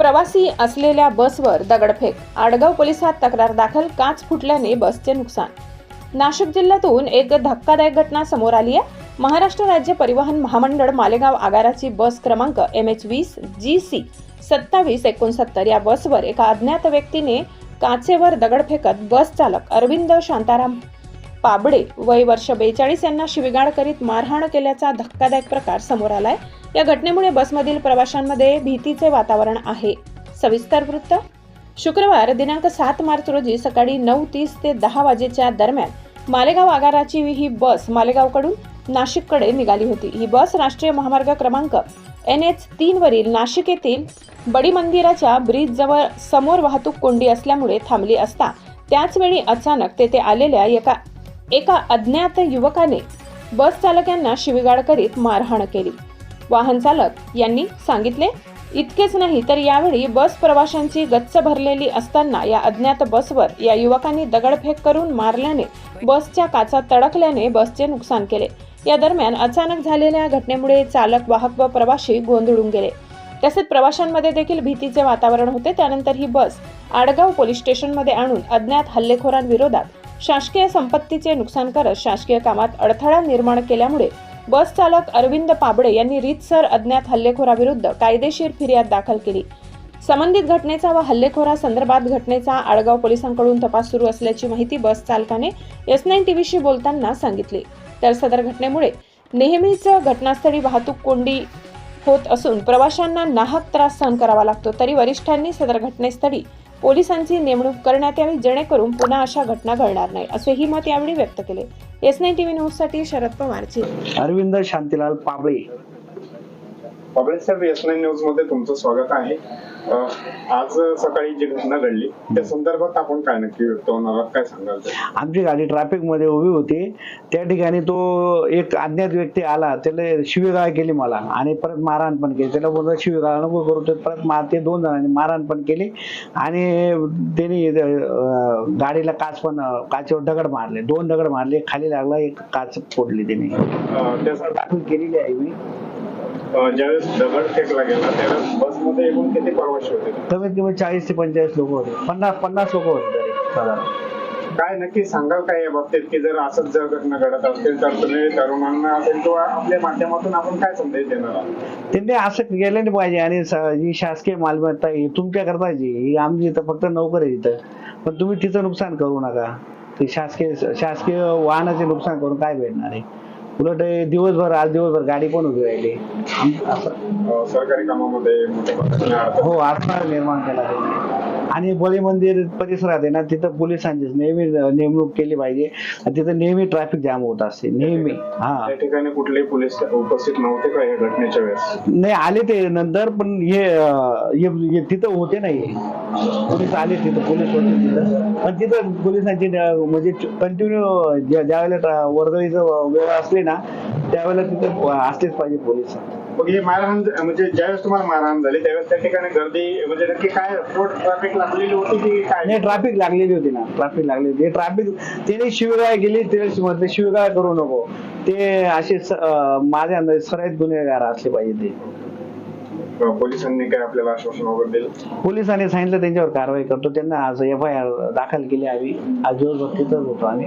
प्रवासी असलेल्या बसवर दगडफेक. आडगाव पोलिसात तक्रार दाखल काच फुटल्याने बसचे नुकसान. नाशिक जिल्ह्यातून एक धक्कादायक घटना समोर आली आहे. महाराष्ट्र राज्य परिवहन महामंडळ मालेगाव आगाराची बस क्रमांक एम एच वीस जी सी सत्तावीस एकोणसत्तर या बसवर एका अज्ञात व्यक्तीने काचेवर दगड फेकत बस चालक अरविंद शांताराम पाबडे वय वर्ष बेचाळीस यांना शिवीगाळ करीत मारहाण केल्याचा धक्कादायक प्रकार समोर आलाय. या घटनेमुळे बसमधील प्रवाशांमध्ये भीतीचे वातावरण आहे. सविस्तर वृत्त. शुक्रवार दिनांक सात मार्च रोजी सकाळी नऊ तीस ते दहा वाजेच्या दरम्यान मालेगाव आगाराची ही बस मालेगावकडून नाशिककडे निघाली होती. ही बस राष्ट्रीय महामार्ग क्रमांक एन एच तीन वरील नाशिक येथील बडी मंदिराच्या ब्रिजजवळ समोर वाहतूक कोंडी असल्यामुळे थांबली असता त्याचवेळी अचानक तेथे आलेल्या एका एका अज्ञात युवकाने बस चालकांना शिवीगाळ करीत मारहाण केली. वाहन चालक यांनी सांगितले इतकेच नाही तर यावेळी बस प्रवाशांची गच्च भरलेली असताना या अज्ञात बसवर या युवकांनी दगडफेक करून मारल्याने बसच्या काचा तडकल्याने बसचे नुकसान केले. या दरम्यान अचानक झालेल्या घटनेमुळे चालक वाहक व प्रवाशी गोंधळून गेले. तसेच प्रवाशांमध्ये देखील भीतीचे वातावरण होते. त्यानंतर ही बस आडगाव पोलीस स्टेशनमध्ये आणून अज्ञात हल्लेखोरांविरोधात शासकीय संपत्तीचे नुकसान करत शासकीय कामात अडथळा निर्माण केल्यामुळे बस चालक अरविंद पाबडे यांनी रीतसर अज्ञात हल्लेखोराविरुद्ध कायदेशीर फिर्याद दाखल केली. संबंधित घटनेचा व हल्लेखोरा संदर्भात घटनेचा आडगाव पोलिसांकडून तपास सुरू असल्याची माहिती बस चालकाने एस नाईन टीव्हीशी बोलताना सांगितली. तर सदर घटनेमुळे नेहमीच घटनास्थळी वाहतूक कोंडी होत असून प्रवाशांना नाहक त्रास सहन करावा लागतो. तरी वरिष्ठांनी सदर घटनेस्थळी पोलिसांची नेमणूक करण्यात यावी जेणेकरून पुन्हा अशा घटना घडणार नाही असेही मत यावेळी व्यक्त केले. एस नाईन टीव्ही न्यूजसाठी Sharad Pawar Arvind Shantilal Pable. Public sir S nine न्यूजमध्ये तुमचं स्वागत आहे. आज सकाळी जी घटना घडली त्या संदर्भात आपण काय नक्की व्यक्त होणार आहात? काय सांगाल? आमची गाडी ट्रॅफिकमध्ये उभी होती. त्या ठिकाणी तो एक अज्ञात व्यक्ती आला. त्याला शिवीगाळ केली मला आणि परत मारहाण पण केली. त्याला बोलतो शिवीगाळ नको करू. ते परत मार ते दोन जणांनी मारहाण पण केली आणि त्यांनी गाडीला काच पण काचेवर दगड मारले. दोन दगड मारले. खाली लागला एक काच फोडली त्यांनी. त्यासाठी दाखल केलेली आहे मी. ज्यावेळेस दगड फेकला गेला त्यावेळेस बसमध्ये एकूण किती प्रवासी होते? कमीत कमी चाळीस ते पंचेचाळीस लोक होते. पन्नास पन्नास लोक होते तरी. साधारण. काय नक्की सांगाल काय या बाबतीत? की जर असंच जर घटना घडत असतील तर तुम्ही तरुणांना असेल किंवा आपल्या माध्यमातून आपण काय संदेश देणार आहात? त्यांनी असं केलं नाही पाहिजे आणि स- ही शासकीय मालमत्ता ही तुमच्या करताची ही आमची इथं फक्त नोकर आहे इथं. पण तुम्ही तिचं नुकसान करू नका. ते शासकीय शासकीय वाहनाचे नुकसान करून काय भेटणार आहे? उलट दिवसभर आज दिवसभर गाडी पण उभी राहिली. आम- असं अं, सरकारी कामामध्ये मोठ्या प्रमाणात अडथळा. हो अडथळा निर्माण केला त्यांनी. आणि बळी मंदिर परिसरात आहे ना तिथं पोलिसांची नेहमी नेमणूक केली पाहिजे. आणि तिथं नेहमी ट्रॅफिक जाम होत असते नेहमी. हा. त्या ठिकाणी कुठलेही पोलीस उपस्थित नव्हते का या घटनेच्या वेळेस? नाही आले ते नंतर पण हे अं, हे- हे तिथं होते नाही. पोलीस आले तिथं पोलीस होते तिथं. पण तिथं पोलिसांची म्हणजे कंटिन्यू ज्या वेळेला वर्दळीचं वेळ असली ना त्यावेळेला तिथं असलेच पाहिजे पोलीस. मग हे मारहाण म्हणजे ज्यावेळेस तुम्हाला मारहाण झाली त्यावेळेस त्या ठिकाणी गर्दी म्हणजे नक्की काय रोड ट्रॅफिक लागलेली होती की काय? नाही ट्रॅफिक लागलेली होती ना. ट्रॅफिक लागलेली होती. ट्रॅफिक त्याने शिवगाळ गेली त्याने म्हटलं शिवगाळ करू नको. ते असे स- अं, माझ्या अंदाजे सराईत गुन्हेगार असले पाहिजे ते. पोलिसांनी काय आपल्याला आश्वासन वगैरे दिलं? पोलिसांनी सांगितलं त्यांच्यावर कारवाई करतो. त्यांना आज एफ आय आर दाखल केली आम्ही. आज दिवसभर तिथंच होतो आम्ही.